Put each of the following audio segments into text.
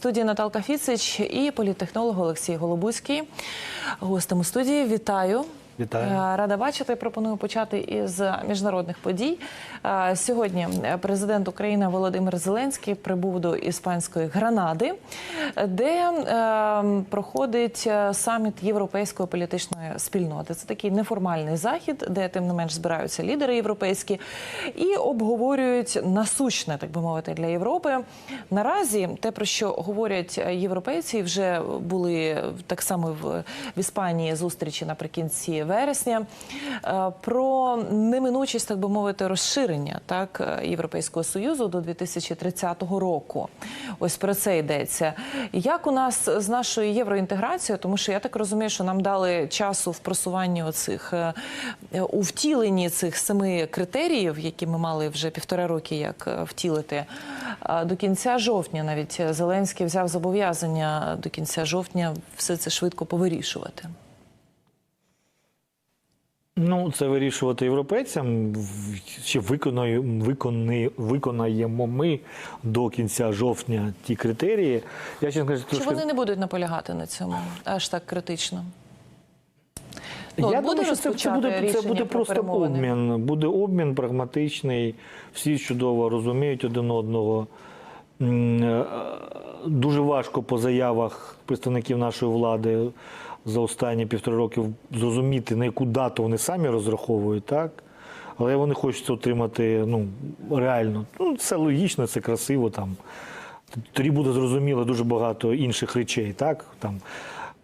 студії Наталка Фіцич і політтехнолог Олексій Голобузький. Гостем у студії вітаю. Вітаю. Е, Рада бачити. Пропоную почати із міжнародних подій. Е, Сьогодні президент України Володимир Зеленський прибув до іспанської Гранади, де е, проходить е, саміт європейської політичної спільноти. Це такий неформальний захід, де тим не менш збираються лідери європейські і обговорюють насущне, так би мовити, для Європи. Наразі те, про що говорять європейці, вже були так само в, в Іспанії зустрічі наприкінці вересня. е, Про неминучість, так би мовити, розширення так е, Європейського союзу до 2030 року. Ось про це йдеться. Як у нас з нашою євроінтеграцією, тому що я так розумію, що нам дали часу в просуванні оцих е, у втіленні цих семи критеріїв, які ми мали вже півтора роки, як втілити. До кінця жовтня навіть Зеленський взяв зобов'язання до кінця жовтня все це швидко повирішувати. Ну, це вирішувати європейцям. Чи виконаємо ми до кінця жовтня ті критерії? Я чесно кажучи, Чи вони не будуть наполягати на цьому аж так критично? Ну, Я думаю, що це, це буде, це буде про просто обмін. Буде обмін прагматичний. Всі чудово розуміють один одного. Е, Дуже важко по заявах представників нашої влади за останні півтора років зрозуміти, на яку дату вони самі розраховують, так? Але вони хочуть отримати ну, реально. Ну, це логічно, це красиво. Там. Тоді буде зрозуміло дуже багато інших речей. Так? Там,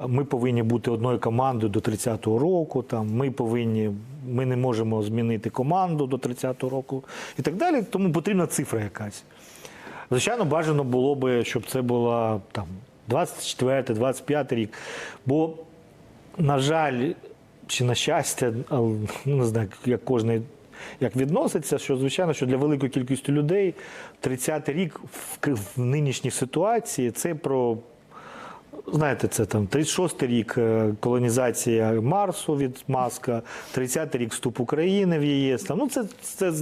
ми повинні бути одною командою до 30-го року. Там, ми повинні, ми не можемо змінити команду до 30-го року і так далі. Тому потрібна цифра якась. Звичайно, бажано було би, щоб це була там 24-25 рік. Бо, на жаль, чи на щастя, ну, не знаю, як кожен як відноситься, що звичайно, що для великої кількості людей 30-й рік в, в нинішній ситуації це про. Знаєте, це там 36-й рік е, колонізація Марсу від Маска, 30-й рік вступ України в ЄС. Там, ну, це, це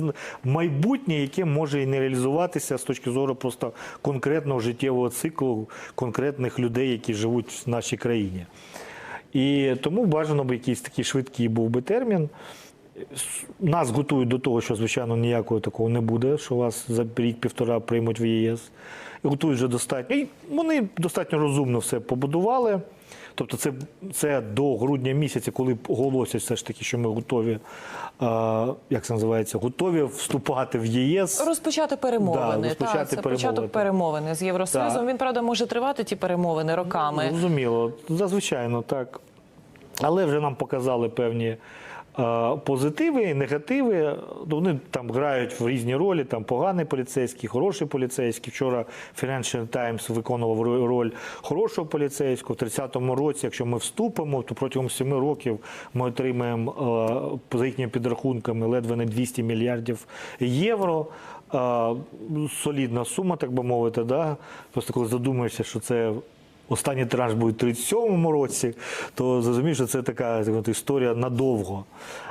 майбутнє, яке може і не реалізуватися з точки зору просто конкретного життєвого циклу конкретних людей, які живуть в нашій країні. І тому бажано б якийсь такий швидкий був би термін. Нас готують до того, що, звичайно, ніякого такого не буде, що вас за рік-півтора приймуть в ЄС. Готують вже достатньо. І вони достатньо розумно все побудували. Тобто, це, це до грудня місяця, коли оголосять все ж таки, що ми готові, е, як це називається, готові вступати в ЄС. Розпочати перемовини. Да, розпочати так, це перемовини. початок перемовини з Євросоюзом. Так. Він правда може тривати ті перемовини роками. Зрозуміло, зазвичай так. Але вже нам показали певні позитиви, негативи. Вони там грають в різні ролі. Там поганий поліцейський, хороший поліцейський. Вчора Financial Times виконував роль хорошого поліцейського. В 30-му році, якщо ми вступимо, то протягом 7 років ми отримаємо за їхніми підрахунками ледве не 200 мільярдів євро. Солідна сума, так би мовити. Да? Просто коли задумаєшся, що це останній транш буде в 37-му році, то зрозумієш, що це така так, історія надовго.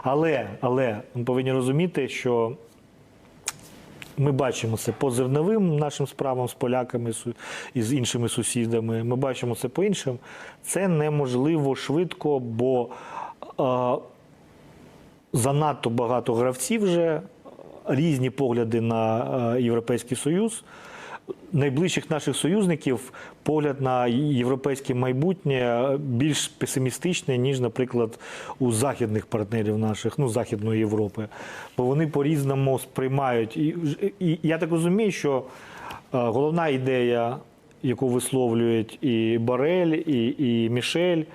Але, але ми повинні розуміти, що ми бачимо це по зерновим нашим справам з поляками і з іншими сусідами. Ми бачимо це по іншим. Це неможливо швидко, бо е, занадто багато гравців вже, різні погляди на Європейський Союз. Найближчих наших союзників погляд на європейське майбутнє більш песимістичний, ніж, наприклад, у західних партнерів наших, ну, Західної Європи. Бо вони по-різному сприймають. І, і я так розумію, що е, головна ідея, яку висловлюють і Барель, і, і Мішель, е,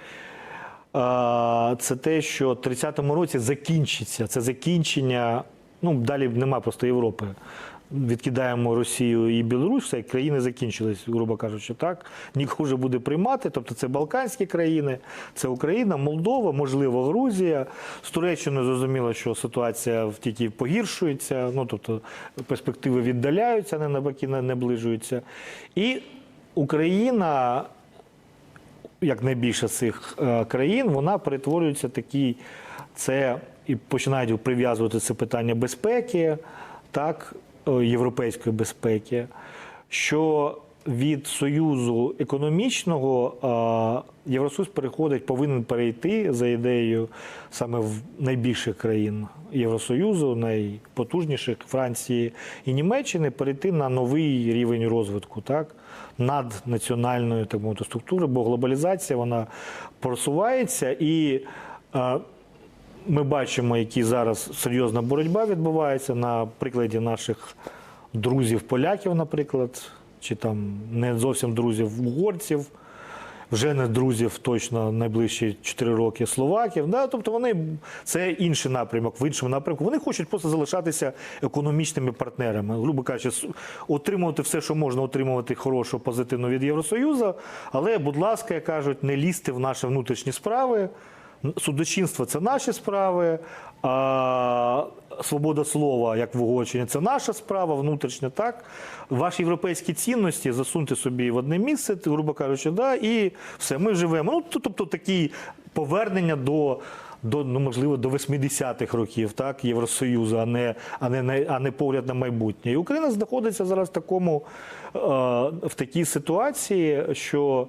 це те, що в 30-му році закінчиться. Це закінчення. Ну, далі немає просто Європи. Відкидаємо Росію і Білорусь, все, країни закінчились, грубо кажучи, так. Нікого вже буде приймати. Тобто це Балканські країни, це Україна, Молдова, можливо, Грузія. З Туреччиною зрозуміло, що ситуація тільки погіршується, ну тобто перспективи віддаляються, не навпаки наближуються. І Україна як найбільше цих е, країн, вона перетворюється такий, це і починають прив'язувати це питання безпеки, так, е, європейської безпеки, що від союзу економічного Євросоюз переходить, повинен перейти за ідеєю саме в найбільших країн Євросоюзу, найпотужніших Франції і Німеччини, перейти на новий рівень розвитку, так наднаціональної так мовити, структури, бо глобалізація вона просувається і. Ми бачимо, які зараз серйозна боротьба відбувається на прикладі наших друзів-поляків, наприклад, чи там не зовсім друзів угорців, вже не друзів точно найближчі 4 роки словаків. Да? Тобто вони це інший напрямок, в іншому напрямку. Вони хочуть просто залишатися економічними партнерами, грубо кажучи, отримувати все, що можна отримувати хорошого, позитивного від Євросоюзу, але, будь ласка, кажуть, не лізьте в наші внутрішні справи. Судочинство це наші справи, а свобода слова, як в Угорщині, це наша справа, внутрішня, так. Ваші європейські цінності засуньте собі в одне місце, грубо кажучи, да, і все, ми живемо. Ну, тобто такі повернення до. До ну можливо до 80-х років, так Євросоюзу, а не а не а не погляд на майбутнє. І Україна знаходиться зараз в такому е, в такій ситуації, що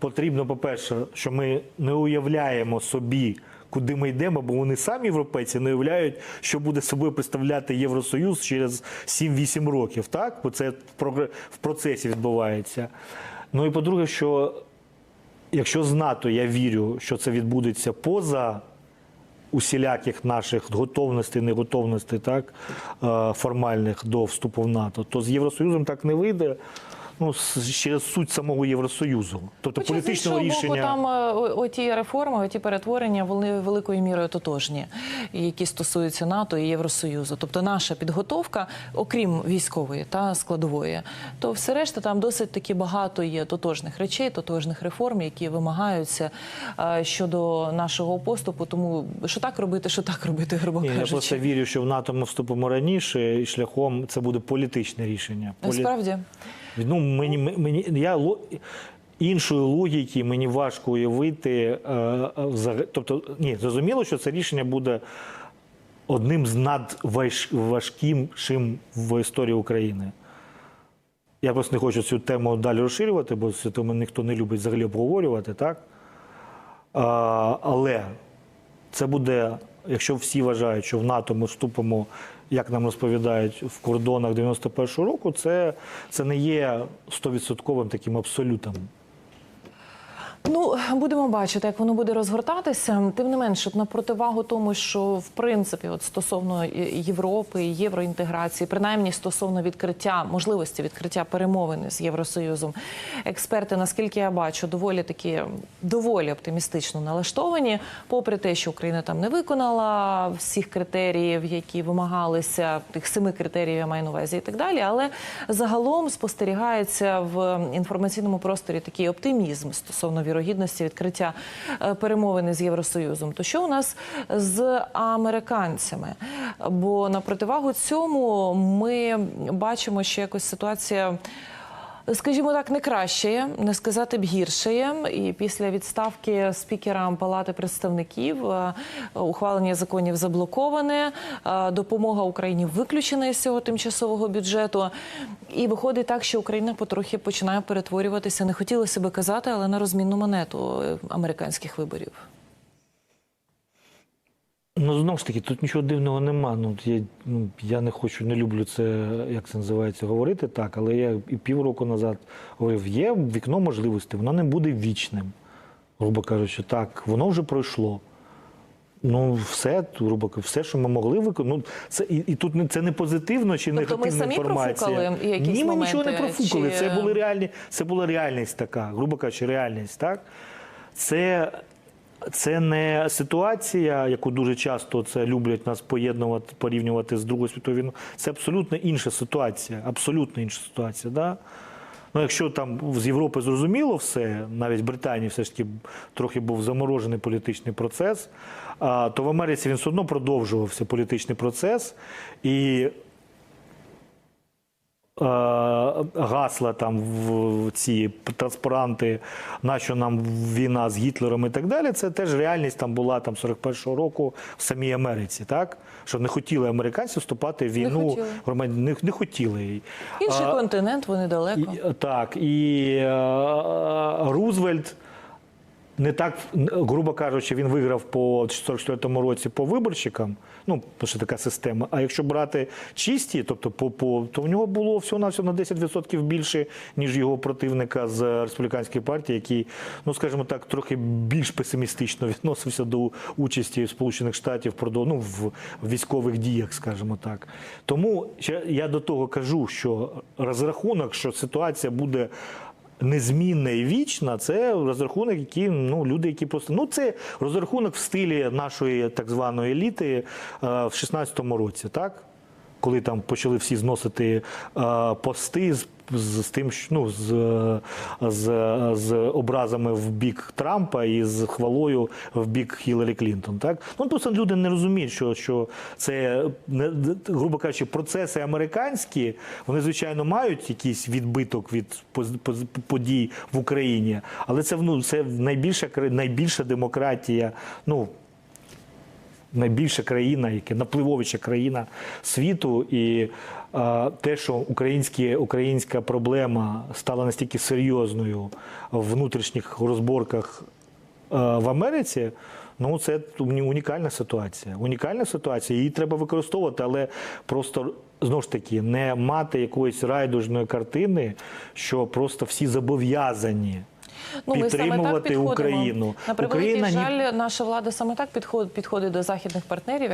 потрібно, по-перше, що ми не уявляємо собі, куди ми йдемо, бо вони самі європейці не уявляють, що буде собою представляти Євросоюз через 7-8 років. Так, бо це в процесі відбувається. Ну і по-друге, що якщо з НАТО я вірю, що це відбудеться поза усіляких наших готовностей, неготовностей, так е, формальних до вступу в НАТО, то з Євросоюзом так не вийде. Ну, через суть самого Євросоюзу, тобто Хоча, з політичного боку, рішення. там е, оті реформи, оті перетворення, вони великою мірою тотожні, які стосуються НАТО і Євросоюзу. Тобто наша підготовка, окрім військової та складової, то все решта там досить таки багато є тотожних речей, тотожних реформ, які вимагаються е, щодо нашого поступу. Тому що так робити, що так робити, грубо Ні, я просто вірю, що в НАТО ми вступимо раніше, і шляхом це буде політичне рішення. Полі- Справді. Ну, мені, мені я іншої логіки мені важко уявити. Е, е, тобто, ні, зрозуміло, що це рішення буде одним з надважкішим в історії України. Я просто не хочу цю тему далі розширювати, бо цю тему ніхто не любить взагалі обговорювати, так? А, але це буде, якщо всі вважають, що в НАТО ми вступимо, як нам розповідають, в кордонах 91-го року, це, це не є 100% таким абсолютом. Ну, будемо бачити, як воно буде розгортатися. Тим не менше, на противагу тому, що в принципі, от стосовно Європи, євроінтеграції, принаймні стосовно відкриття можливості відкриття перемовин з Євросоюзом, експерти, наскільки я бачу, доволі такі доволі оптимістично налаштовані, попри те, що Україна там не виконала всіх критеріїв, які вимагалися, тих семи критеріїв я маю на увазі, і так далі. Але загалом спостерігається в інформаційному просторі такий оптимізм стосовно вірогідності відкриття е, перемовини з Євросоюзом. То що у нас з американцями? Бо на противагу цьому ми бачимо, що якось ситуація. Скажімо так, не кращає, не сказати б гіршає. І після відставки спікера Палати представників е, ухвалення законів заблоковане, е, допомога Україні виключена із цього тимчасового бюджету. І виходить так, що Україна потрохи починає перетворюватися, не хотілося би казати, але на розмінну монету е, американських виборів. Ну, знову ж таки, тут нічого дивного нема. Ну, я, ну, я не хочу, не люблю це, як це називається, говорити так, але я і півроку назад говорив, є вікно можливостей, воно не буде вічним, грубо кажучи, так, воно вже пройшло. Ну, все, грубо кажучи, все, що ми могли виконати. Ну, це, і, і тут не- це не позитивно чи Тобто ми негативна самі інформація. профукали якісь Ні, ми нічого не профукали. чи- Це були реальні, це була реальність така, грубо кажучи, реальність, так? Це, це не ситуація, яку дуже часто це люблять нас поєднувати, порівнювати з Другою світовою війною. Це абсолютно інша ситуація. Абсолютно інша ситуація. Да? Ну, якщо там з Європи зрозуміло все, навіть в Британії все ж таки трохи був заморожений політичний процес, то в Америці він все одно продовжувався політичний процес. І гасла там в ці транспаранти, нащо нам війна з Гітлером і так далі. Це теж реальність там була там 41-го року в самій Америці, так що не хотіли американці вступати в війну, хотіли. громад- не, не хотіли. Інший А, континент, вони далеко. і, так, і а, Рузвельт не так, грубо кажучи, він виграв по 44-му році по виборщикам. Ну, що така система. А якщо брати чисті, тобто по, по то в нього було всього на всього на 10% більше, ніж його противника з республіканської партії, який, ну скажімо так, трохи більш песимістично відносився до участі Сполучених Штатів ну, в військових діях, скажімо так. Тому я до того кажу, що розрахунок, що ситуація буде незмінна і вічна, це розрахунок, які ну люди, які просто ну це розрахунок в стилі нашої так званої еліти е, в 16-му році, так. Коли там почали всі зносити е, пости з, з, з тим, що, ну, з, з, з образами в бік Трампа і з хвалою в бік Хіларі Клінтон. Так? Ну просто люди не розуміють, що, що це, не- грубо кажучи, процеси американські, вони, звичайно, мають якийсь відбиток від подій в Україні, але це, ну, це найбільша, найбільша демократія. Ну, найбільша країна, яка напливовича країна світу, і е, те, що українські, українська проблема стала настільки серйозною в внутрішніх розборках е, в Америці. Ну, це унікальна ситуація. Унікальна ситуація, її треба використовувати, але просто знову ж таки не мати якоїсь райдужної картини, що просто всі зобов'язані Ну, підтримувати. Україну. На превеликий Україна жаль, наша влада саме так підходить, підходить до західних партнерів.